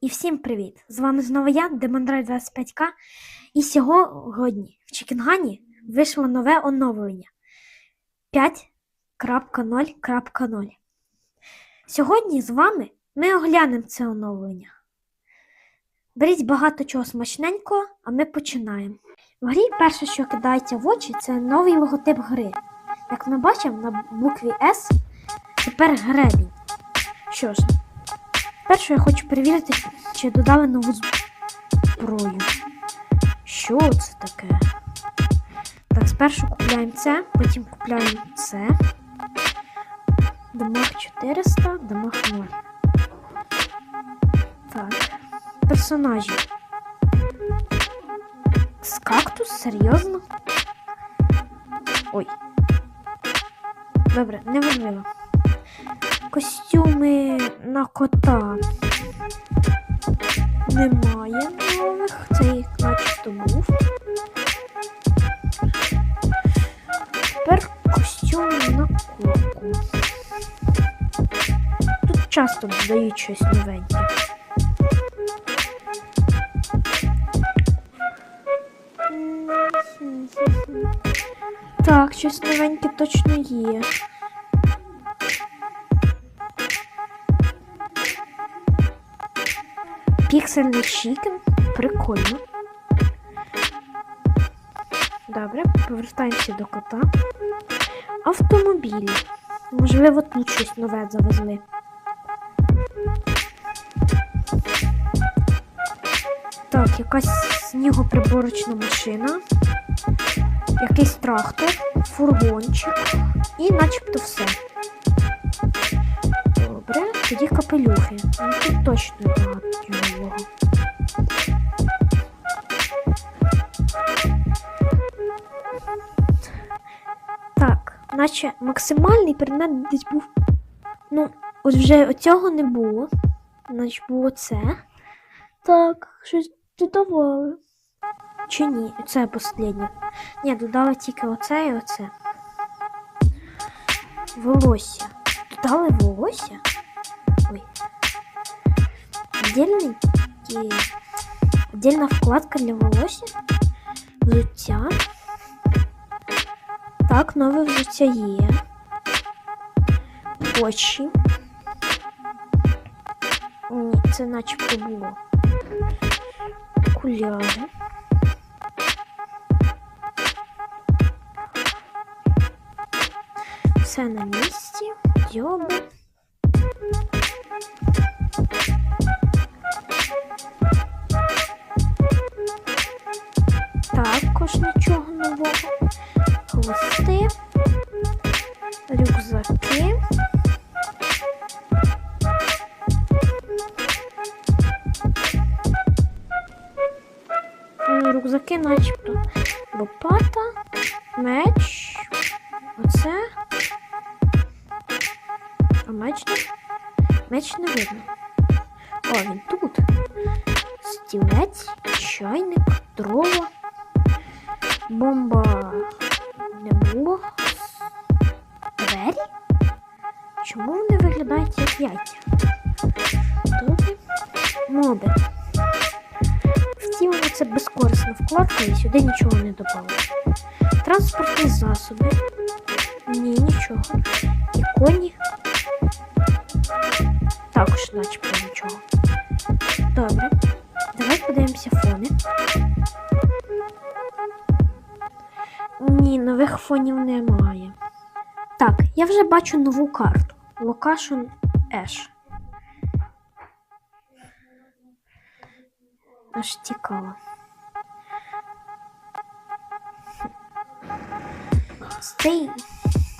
І всім привіт! З вами знову я, Демондрай 25К. І сьогодні в Чікінгані вийшло нове оновлення 5.0.0. Сьогодні з вами ми оглянемо це оновлення. Беріть багато чого смачненького, а ми починаємо. В грі перше, що кидається в очі, це новий логотип гри. Як ми бачимо, на букві S тепер гребінь. Що ж, Перше я хочу перевірити, чи додали нову зброю. Що це таке? Так, спершу купляємо це, потім купляємо це. Дамаг 400, дамаг 0. Так. Персонажі. З кактус? Серйозно? Ой. Добре, не важливо костюми на кота немає нових. Цей начебто був. Тепер костюми на курку. Тут часто додають щось новеньке. Так, щось новеньке точно є. Піксельний чікен. Прикольно. Добре, повертаємося до кота. Автомобілі. Можливо, тут щось нове завезли. Так, якась снігоприборочна машина, якийсь трактор, фургончик і начебто все. Добре, тоді капелюхи. Ну тут точно багато нового. Так, наче максимальний предмет десь був. Ну, от вже оцього не було. Значить було це. Так, щось додавали. Чи ні? Це останнє. Ні, додали тільки оце і оце. Волосся. Додали волосся? Ой. Отдельный и отдельная вкладка для волосся. Взуття. Так, нове взуття є. Очі. Ні, це начебто було. Окуляри. Все на місці. Дьоби. Також нічого нового. Хвости, рюкзаки. Рюкзаки начебто лопата, меч. Оце. А меч не? Меч не видно. О, він тут. Стілець, чайник, дрова. Бомба не було. Двері? Чому вони виглядають як яйця? Добре. Моби. Втім, це безкорисна вкладка і сюди нічого не додали. Транспортні засоби. Ні, нічого. І коні. Також начебто Ні, нових фонів немає. Так, я вже бачу нову карту. Location Ash. Аж цікаво.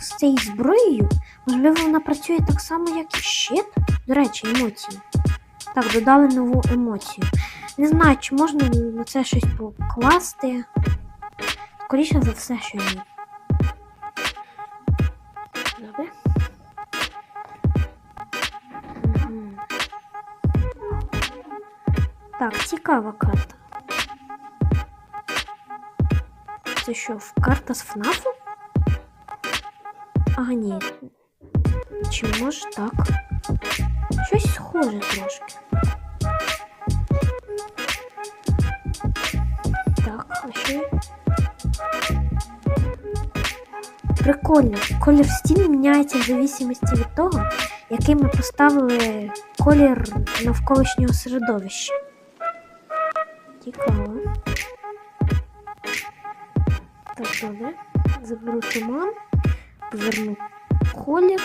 З цією зброєю, можливо, вона працює так само, як і щит. До речі, емоції. Так, додали нову емоцію. Не знаю, чи можна на це щось покласти. Скоріше за все, що ні. Добре. Мгм. Так, цікава карта. Це що, в- карта з ФНАФу? А, ні. Чи може так? Щось схоже трошки. Прикольно. Колір стін міняється в зависимості від того, який ми поставили колір навколишнього середовища. Цікаво. Так, добре. Заберу туман, поверну колір.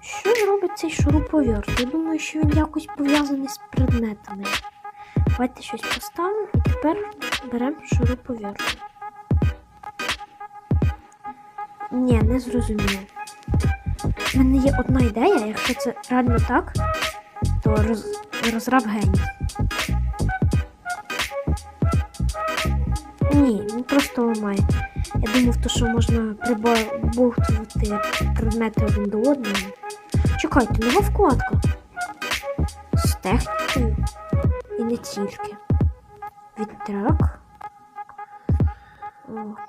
Що зробить цей шуруповерт? Я думаю, що він якось пов'язаний з предметами. Давайте щось поставимо і тепер беремо шуруповерт. Ні, не зрозуміло. У мене є одна ідея, якщо це реально так, то роз... розраб геній. Ні, він просто ламає. Я думав, то, що можна прибовтувати предмети один до одного. Чекайте, нова вкладка. З технікою. І не тільки. Вітрак.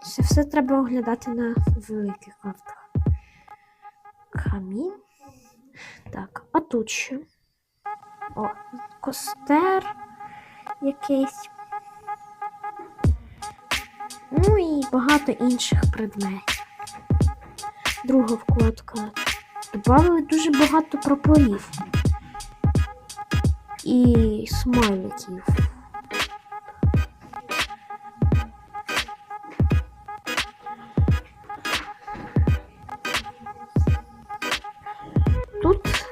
Це все треба оглядати на великих картах. Камін. Так, а тут що? О, костер якийсь. Ну і багато інших предметів. Друга вкладка. Добавили дуже багато прапорів і смайликів.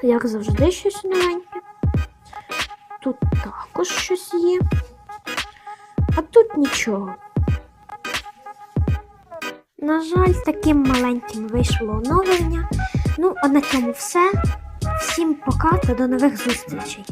Як завжди, щось новеньке. Тут також щось є. А тут нічого. На жаль, таким маленьким вийшло оновлення. Ну, а на цьому все. Всім пока та до нових зустрічей.